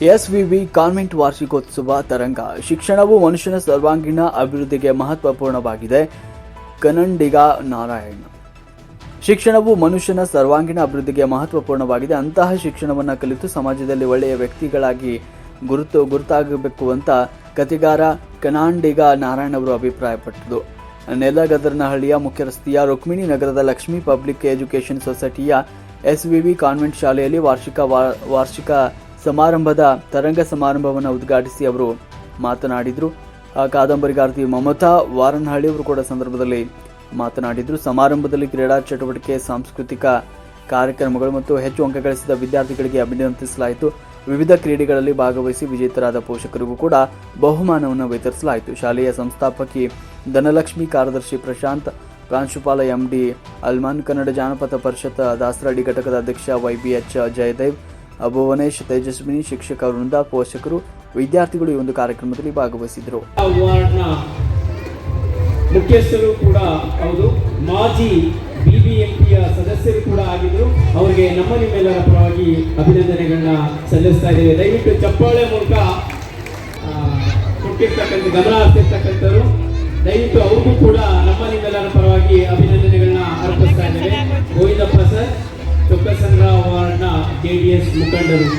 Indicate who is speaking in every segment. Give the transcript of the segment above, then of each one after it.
Speaker 1: ಎಸ್ವಿವಿ convent ವಾರ್ಷಿಕೋತ್ಸವ ತರಂಗ. ಶಿಕ್ಷಣವು ಮನುಷ್ಯನ ಸರ್ವಾಂಗೀಣ ಅಭಿವೃದ್ಧಿಗೆ ಮಹತ್ವಪೂರ್ಣವಾಗಿದೆ. ಕನಂಡಿಗ ನಾರಾಯಣ್. ಶಿಕ್ಷಣವು ಮನುಷ್ಯನ ಸರ್ವಾಂಗೀಣ ಅಭಿವೃದ್ಧಿಗೆ ಮಹತ್ವಪೂರ್ಣವಾಗಿದೆ. ಅಂತಹ ಶಿಕ್ಷಣವನ್ನು ಕಲಿತು ಸಮಾಜದಲ್ಲಿ ಒಳ್ಳೆಯ ವ್ಯಕ್ತಿಗಳಾಗಿ ಗುರುತು, ಗುರುತಾಗಬೇಕು ಅಂತ ಕತಿಗಾರ ಕನಾಂಡಿಗ ನಾರಾಯಣ ಅವರು ಅಭಿಪ್ರಾಯಪಟ್ಟರು. ನೆಲಗದರ್ನಹಳ್ಳಿಯ ಮುಖ್ಯ ರಸ್ತೆಯ ರುಕ್ಮಿಣಿ ನಗರದ ಲಕ್ಷ್ಮೀ ಪಬ್ಲಿಕ್ ಎಜುಕೇಷನ್ ಸೊಸೈಟಿಯ ಎಸ್ವಿವಿ ಕಾನ್ವೆಂಟ್ ಶಾಲೆಯಲ್ಲಿ ವಾರ್ಷಿಕ ವಾರ್ಷಿಕ ಸಮಾರಂಭದ ತರಂಗ ಸಮಾರಂಭವನ್ನು ಉದ್ಘಾಟಿಸಿ ಅವರು ಮಾತನಾಡಿದರು. ಆ ಕಾದಂಬರಿಗಾರ್ತಿ ಮಮತಾ ವಾರನಹಳ್ಳಿ ಅವರು ಕೂಡ ಸಂದರ್ಭದಲ್ಲಿ ಮಾತನಾಡಿದರು. ಸಮಾರಂಭದಲ್ಲಿ ಕ್ರೀಡಾ ಚಟುವಟಿಕೆ, ಸಾಂಸ್ಕೃತಿಕ ಕಾರ್ಯಕ್ರಮಗಳು ಮತ್ತು ಹೆಚ್ಚು ಅಂಕ ಗಳಿಸಿದ ವಿದ್ಯಾರ್ಥಿಗಳಿಗೆ ಅಭಿನಂದಿಸಲಾಯಿತು. ವಿವಿಧ ಕ್ರೀಡೆಗಳಲ್ಲಿ ಭಾಗವಹಿಸಿ ವಿಜೇತರಾದ ಪೋಷಕರಿಗೂ ಕೂಡ ಬಹುಮಾನವನ್ನು ವಿತರಿಸಲಾಯಿತು. ಶಾಲೆಯ ಸಂಸ್ಥಾಪಕಿ ಧನಲಕ್ಷ್ಮಿ, ಕಾರ್ಯದರ್ಶಿ ಪ್ರಶಾಂತ್, ಪ್ರಾಂಶುಪಾಲ ಎಂಡಿ ಅಲ್ಮಾನ್, ಕನ್ನಡ ಜಾನಪದ ಪರಿಷತ್ ದಾಸರಡಿ ಘಟಕದ ಅಧ್ಯಕ್ಷ ವೈಬಿಎಚ್ ಜಯದೇವ್ ಭುವನೇಶ್ ತೇಜಸ್ವಿನಿ ಶಿಕ್ಷಕ ವೃಂದ ಪೋಷಕರು ವಿದ್ಯಾರ್ಥಿಗಳು ಈ ಒಂದು ಕಾರ್ಯಕ್ರಮದಲ್ಲಿ ಭಾಗವಹಿಸಿದರು.
Speaker 2: ಮುಖ್ಯಸ್ಥರು ಕೂಡ ಹೌದು. ಮಾಜಿ ಬಿಬಿಎಂಪಿಯ ಸದಸ್ಯರು ಕೂಡ ಆಗಿದ್ರು. ಅವರಿಗೆ ನಮ್ಮ ನಿಮ್ಮೆಲ್ಲರ ಪರವಾಗಿ ಅಭಿನಂದನೆಗಳನ್ನ ಸಲ್ಲಿಸ್ತಾ ಇದ್ದೇವೆ. ದಯವಿಟ್ಟು ಚಪ್ಪಾಳೆ ಮೂಲಕ ಕೊಟ್ಟಿರ್ತಕ್ಕಂಥ ಗಮನ ಹರಿಸಿರ್ತಕ್ಕಂಥವ್ರು, ದಯವಿಟ್ಟು ಅವ್ರಿಗೂ ಕೂಡ ನಮ್ಮ ನಿಮ್ಮೆಲ್ಲರ ಪರವಾಗಿ ಅಭಿನಂದನೆಗಳನ್ನ ಅರ್ಪಿಸ್ತಾ ಇದ್ದೇವೆ. ಗೋವಿಂದಪ್ಪ ಸರ್ ಚೊಕ್ಕಸಂದ್ರ ವಾರ್ಡ್ನ ಜೆ ಡಿ ಎಸ್ ಮುಖಂಡರು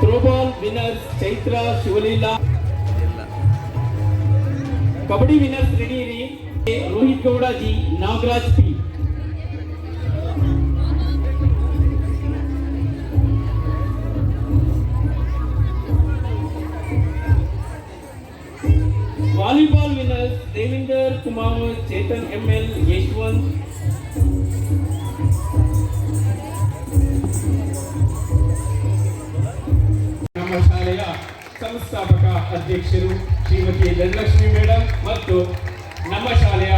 Speaker 2: throwball winners Chaitra Shivaleela kabaddi winners ready ಇರಿ Rohit Gowda G Nagaraj P volleyball winners Devinder Kumar, Chethan M L Yashwanth. ನಮ್ಮ ಶಾಲೆಯ ಸಂಸ್ಥಾಪಕ ಅಧ್ಯಕ್ಷರು ಶ್ರೀಮತಿ ಧನಲಕ್ಷ್ಮಿ ಮೇಡಮ್ ಮತ್ತು ನಮ್ಮ ಶಾಲೆಯ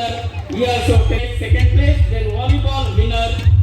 Speaker 2: winner. We also
Speaker 3: take second place, then volleyball winner,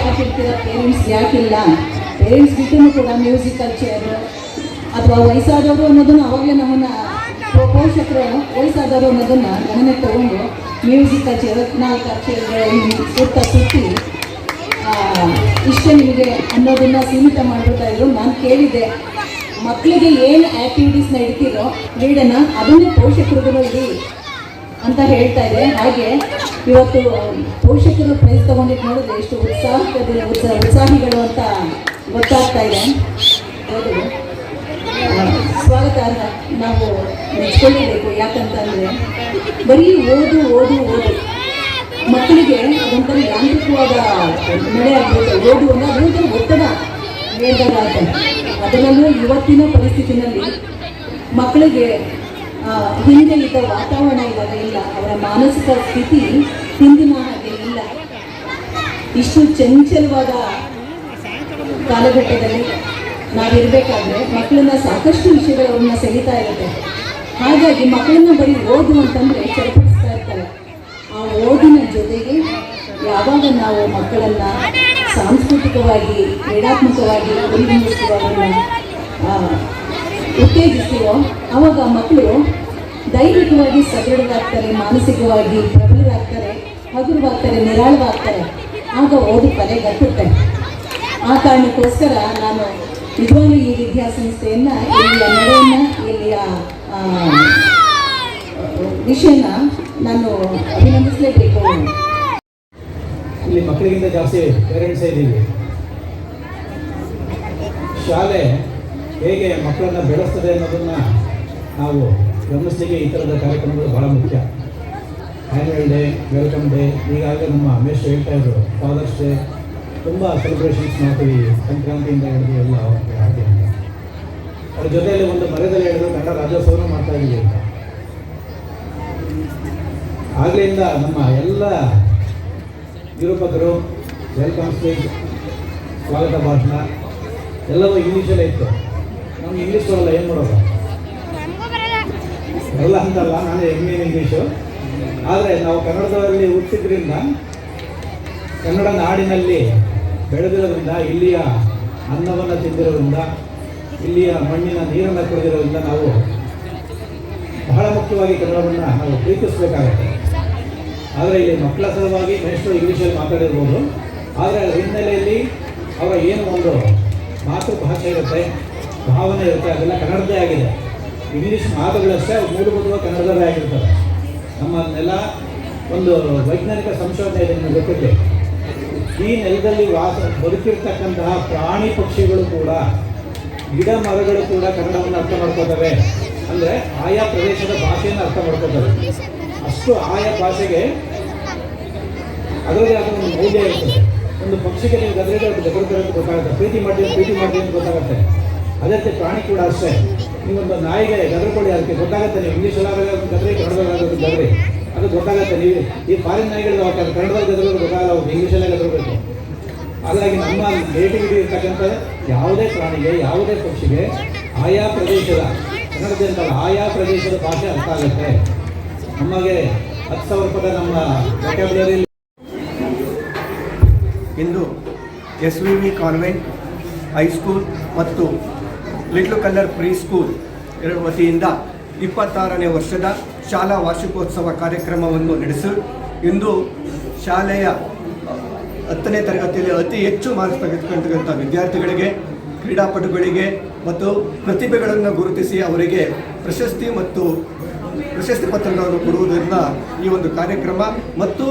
Speaker 3: ಯಾಕೆ ಇರ್ತೀರ ಪೇರೆಂಟ್ಸ್ ಯಾಕಿಲ್ಲ? ಪೇರೆಂಟ್ಸ್ ಬಿಟ್ಟು ಕೂಡ ಮ್ಯೂಸಿಕಲ್ ಚೇರು ಅಥವಾ ವಯಸ್ಸಾದವರು ಅನ್ನೋದನ್ನು ಅವಾಗಲೇ ನಮ್ಮನ್ನು ಪೋಷಕರು, ವಯಸ್ಸಾದವರು ಅನ್ನೋದನ್ನು ಗಮನಕ್ಕೆ ತಗೊಂಡು ಮ್ಯೂಸಿಕಲ್ ಚೇರ್ ನಾಲ್ಕು ಚೇರ್ಗಳು ಸುತ್ತ ಸುತ್ತಿ ಇಷ್ಟ ನಿಮಗೆ ಅನ್ನೋದನ್ನ ಸೀಮಿತ ಮಾಡ್ಬಿಡ್ತಾ ಇದ್ರು. ನಾನು ಕೇಳಿದ್ದೆ ಮಕ್ಕಳಿಗೆ ಏನು ಆ್ಯಕ್ಟಿವಿಟೀಸ್ನ ಇಡ್ತೀರೋ ಕ್ರೀಡೆನ ಅದನ್ನೇ ಪೋಷಕರುಗಳು ಅಂತ ಹೇಳ್ತಾ ಇದೆ ಹಾಗೆ ಇವತ್ತು ಪೋಷಕರು ಪ್ರೈಸ್ ತಗೊಂಡಿದ್ದು ನೋಡಿದ್ರೆ ಎಷ್ಟು ಉತ್ಸಾಹದಲ್ಲಿ ಉತ್ಸಾಹ, ಉತ್ಸಾಹಿಗಳು ಅಂತ ಗೊತ್ತಾಗ್ತಾ ಇದೆ. ಸ್ವಾಗತ ನಾವು ಮೆಚ್ಕೊಳ್ಳೇಬೇಕು ಯಾಕಂತಂದರೆ ಬರೀ ಓದು ಓದು ಓದು. ಮಕ್ಕಳಿಗೆ ಅದೊಂಥರ ಯಾಂತ್ರಿಕವಾದ ಮಳೆ ಆಗ್ಬಿಡುತ್ತೆ. ಓದು ಅಂದರೆ ಅದೊಂಥರ ಒತ್ತಡ ಹೇಳ್ದಾಗ ಅದರಲ್ಲೂ ಇವತ್ತಿನ ಪರಿಸ್ಥಿತಿನಲ್ಲಿ ಮಕ್ಕಳಿಗೆ ಹಿಂದೆ ಇದ್ದ ವಾತಾವರಣ ಇವಾಗ ಇಲ್ಲ ಅವರ ಮಾನಸಿಕ ಸ್ಥಿತಿ ಹಿಂದಿನ ಹಾಗೆ ಇಲ್ಲ. ಇಷ್ಟು ಚಂಚಲವಾದ ಕಾಲಘಟ್ಟದಲ್ಲಿ ನಾವಿರಬೇಕಾದ್ರೆ ಮಕ್ಕಳನ್ನ ಸಾಕಷ್ಟು ವಿಷಯಗಳು ಅವ್ರನ್ನ ಸೆಳೀತಾ ಇರುತ್ತೆ. ಹಾಗಾಗಿ ಮಕ್ಕಳನ್ನ ಬರೀ ಓದು ಅಂತಂದ್ರೆ ಚರ್ಪಿಸ್ತಾ ಇರ್ತಾರೆ. ಆ ಓದಿನ ಜೊತೆಗೆ ಯಾವಾಗ ನಾವು ಮಕ್ಕಳನ್ನ ಸಾಂಸ್ಕೃತಿಕವಾಗಿ ಕ್ರೀಡಾತ್ಮಕವಾಗಿ ಆ, ಉತ್ತೇಜಿಸ್ತೀವೋ ಆವಾಗ ಮಕ್ಕಳು ದೈಹಿಕವಾಗಿ ಸದೃಢರಾಗ್ತಾರೆ, ಮಾನಸಿಕವಾಗಿ ಪ್ರಬಲರಾಗ್ತಾರೆ, ಹಗುರವಾಗ್ತಾರೆ, ನಿರಾಳವಾಗ್ತಾರೆ. ಆಗ ಓದು ಕಲೆಗಟ್ಟುತ್ತೆ ಆ ಕಾರಣಕ್ಕೋಸ್ಕರ ನಾನು ನಿಜವಾಗ್ಲೂ ಈ ವಿದ್ಯಾಸಂಸ್ಥೆಯನ್ನ ಇಲ್ಲಿಯ ನಡೆಯನ್ನ, ಇಲ್ಲಿಯ ವಿಷಯನ ನಾನು ಅಭಿನಂದಿಸಲೇಬೇಕು.
Speaker 4: ಇಲ್ಲಿ ಮಕ್ಕಳಿಗಿಂತ ಜಾಸ್ತಿ ಪೇರೆಂಟ್ಸ್ ಇದ್ದೀವಿ ಶಾಲೆ ಹೇಗೆ ಮಕ್ಕಳನ್ನ ಬೆಳೆಸ್ತದೆ ಅನ್ನೋದನ್ನ ನಾವು ಗಮನಿಸಲಿಕ್ಕೆ ಈ ಥರದ ಕಾರ್ಯಕ್ರಮಗಳು ಬಹಳ ಮುಖ್ಯ. ಆ್ಯನ್ಯುವಲ್ ಡೇ ವೆಲ್ಕಮ್ ಡೇ ಈಗಾಗಲೇ ನಮ್ಮ ಅಮೇಶ್ ಹೇಳ್ತಾ ಇದ್ರು. ಫಾದರ್ಸ್ ಡೇ ತುಂಬ ಸೆಲೆಬ್ರೇಷನ್ಸ್ ಮಾಡ್ತೀವಿ ಸಂಕ್ರಾಂತಿಯಿಂದ ಹಿಡಿದು ಎಲ್ಲ ಹಾಗೆ. ಅವ್ರ ಜೊತೆಯಲ್ಲಿ ಒಂದು ಮರದಲ್ಲಿ ಹಿಡಿದು ಕನ್ನಡ ರಾಜ್ಯೋತ್ಸವನೂ ಮಾಡ್ತಾ ಇದ್ದೀವಿ. ಅಂತ ನಮ್ಮ ಎಲ್ಲ ನಿರೂಪಕರು ವೆಲ್ಕಮ್ ಸ್ಪೀಚ್ ಸ್ವಾಗತ ಭಾಷಣ, ಎಲ್ಲವೂ ಇಂಗ್ಲೀಷಲ್ಲೇ ಇತ್ತು. ಇಂಗ್ಲೀಷ್ ಬರಲ್ಲ ಏನು ಮಾಡೋದು? ಬರಲ್ಲ. ಅಂತಲ್ಲ ನಾನು ಎಮ್ಮೆ ಇಂಗ್ಲೀಷು ಆದರೆ ನಾವು ಕನ್ನಡದಲ್ಲಿ ಹುಟ್ಟಿದ್ರಿಂದ ಕನ್ನಡ ನಾಡಿನಲ್ಲಿ ಬೆಳೆದಿರೋದ್ರಿಂದ ಇಲ್ಲಿಯ ಅನ್ನವನ್ನು ತಿಂದಿರೋದ್ರಿಂದ ಇಲ್ಲಿಯ ಮಣ್ಣಿನ ನೀರನ್ನು ಕುಡಿದಿರೋದ್ರಿಂದ ನಾವು ಬಹಳ ಮುಖ್ಯವಾಗಿ ಕನ್ನಡವನ್ನು ನಾವು ಪ್ರೀತಿಸಬೇಕಾಗುತ್ತೆ. ಆದರೆ ಇಲ್ಲಿ ಮಕ್ಕಳ ಸಲುವಾಗಿ ಮೇಷ್ಟ್ರು ಇಂಗ್ಲೀಷಲ್ಲಿ ಮಾತಾಡಿರ್ಬೋದು. ಆದರೆ ಅದರ ಹಿನ್ನೆಲೆಯಲ್ಲಿ ಅವರ ಏನು ಒಂದು ಮಾತೃಭಾಷೆ ಇರುತ್ತೆ ಭಾವನೆ ಇರುತ್ತೆ, ಅದೆಲ್ಲ ಕನ್ನಡದೇ ಆಗಿದೆ. ಇಂಗ್ಲೀಷ್ ಮಾತುಗಳಷ್ಟೇ ಮೂಲಭೂತವಾಗಿ ಕನ್ನಡದಲ್ಲೇ ಆಗಿರ್ತವೆ ನಮ್ಮ ನೆಲ ಒಂದು ವೈಜ್ಞಾನಿಕ ಸಂಶೋಧನೆ ಇದೆ ಗೊತ್ತಿದೆ ಈ ನೆಲದಲ್ಲಿ ವಾಸ, ಬದುಕಿರ್ತಕ್ಕಂತಹ ಪ್ರಾಣಿ ಪಕ್ಷಿಗಳು ಕೂಡ, ಗಿಡ ಮರಗಳು ಕೂಡ ಕನ್ನಡವನ್ನು ಅರ್ಥ ಮಾಡ್ಕೋತವೆ. ಅಂದರೆ ಆಯಾ ಪ್ರದೇಶದ ಭಾಷೆಯನ್ನು ಅರ್ಥ ಮಾಡ್ಕೋತವೆ. ಅಷ್ಟು ಆಯಾ ಭಾಷೆಗೆ ಅದರದೇ ಆದ ಒಂದು ಮೌಲ್ಯ ಇರ್ತದೆ. ಒಂದು ಪಕ್ಷಿಗೆ ನೀವು ಗದರಿದ್ರೆ ಅದು ಗದರಿದ್ರೆ ಗೊತ್ತಾಗುತ್ತೆ. ಪ್ರೀತಿ ಮಾಡ್ತೀವಿ ಪ್ರೀತಿ ಮಾಡ್ತೀವಿ ಅಂತ ಗೊತ್ತಾಗುತ್ತೆ. ಅದೇ ರೀತಿ ಪ್ರಾಣಿ ಕೂಡ ಅಷ್ಟೇ. ನೀವೊಂದು ನಾಯಿಗೆ ಗದರ್ಕೊಳ್ಳಿ ಅದಕ್ಕೆ ಗೊತ್ತಾಗುತ್ತೆ ನೀವು ಇಂಗ್ಲೀಷಲ್ಲಿ ಗದರಿ ಕನ್ನಡದಲ್ಲಿ ಗದರಿ ಅದು ಗೊತ್ತಾಗುತ್ತೆ. ನೀವು ಈ ಫಾರಿನ್ ನಾಯಿಗಳು ಅದು ಕನ್ನಡದಲ್ಲಿ ಗದರೋದು ಗೊತ್ತಾಗಲ್ಲ, ಅವ್ರು ಇಂಗ್ಲೀಷಲ್ಲೇ ಗದರಬೇಕು ಹಾಗಾಗಿ ನಮ್ಮ ನೇಟಿವಿಟಿ ಇರ್ತಕ್ಕಂಥ ಯಾವುದೇ ಪ್ರಾಣಿಗೆ, ಯಾವುದೇ ಪಕ್ಷಿಗೆ ಆಯಾ ಪ್ರದೇಶದ ಕನ್ನಡದ ಅಂತಲ್ಲ ಆಯಾ ಪ್ರದೇಶದ ಭಾಷೆ ಅರ್ಥ ಆಗುತ್ತೆ. ನಮಗೆ ಹತ್ತು ಸಾವಿರ ರೂಪಾಯಿ ನಮ್ಮ vocabulary
Speaker 5: ಇಂದು S V V convent high school ಮತ್ತು ಲಿಟ್ಲ್ ಕಲ್ಲರ್ ಪ್ರೀ ಸ್ಕೂಲ್ ವತಿಯಿಂದ ಇಪ್ಪತ್ತಾರನೇ ವರ್ಷದ ಶಾಲಾ ವಾರ್ಷಿಕೋತ್ಸವ ಕಾರ್ಯಕ್ರಮವನ್ನು ನಡೆಸಿ. ಇಂದು ಶಾಲೆಯ ಹತ್ತನೇ ತರಗತಿಯಲ್ಲಿ ಅತಿ ಹೆಚ್ಚು ಮಾರ್ಕ್ಸ್ ತೆಗೆದುಕೊಂಡಿರುವಂಥ ವಿದ್ಯಾರ್ಥಿಗಳಿಗೆ, ಕ್ರೀಡಾಪಟುಗಳಿಗೆ ಮತ್ತು ಪ್ರತಿಭೆಗಳನ್ನು ಗುರುತಿಸಿ ಅವರಿಗೆ ಪ್ರಶಸ್ತಿ ಮತ್ತು ಪ್ರಶಸ್ತಿ ಪತ್ರಗಳನ್ನು ಕೊಡುವುದರಿಂದ ಈ ಒಂದು ಕಾರ್ಯಕ್ರಮ ಮತ್ತು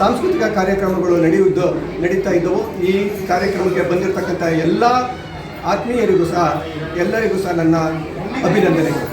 Speaker 5: ಸಾಂಸ್ಕೃತಿಕ ಕಾರ್ಯಕ್ರಮಗಳು ನಡೆಯುವುದು, ನಡೀತಾ ಇದ್ದವು. ಈ ಕಾರ್ಯಕ್ರಮಕ್ಕೆ ಬಂದಿರತಕ್ಕಂಥ ಎಲ್ಲ ಆತ್ಮೀಯರಿಗೂ ಸಹ ಎಲ್ಲರಿಗೂ ಸಹ ನನ್ನ ಅಭಿನಂದನೆಗಳು.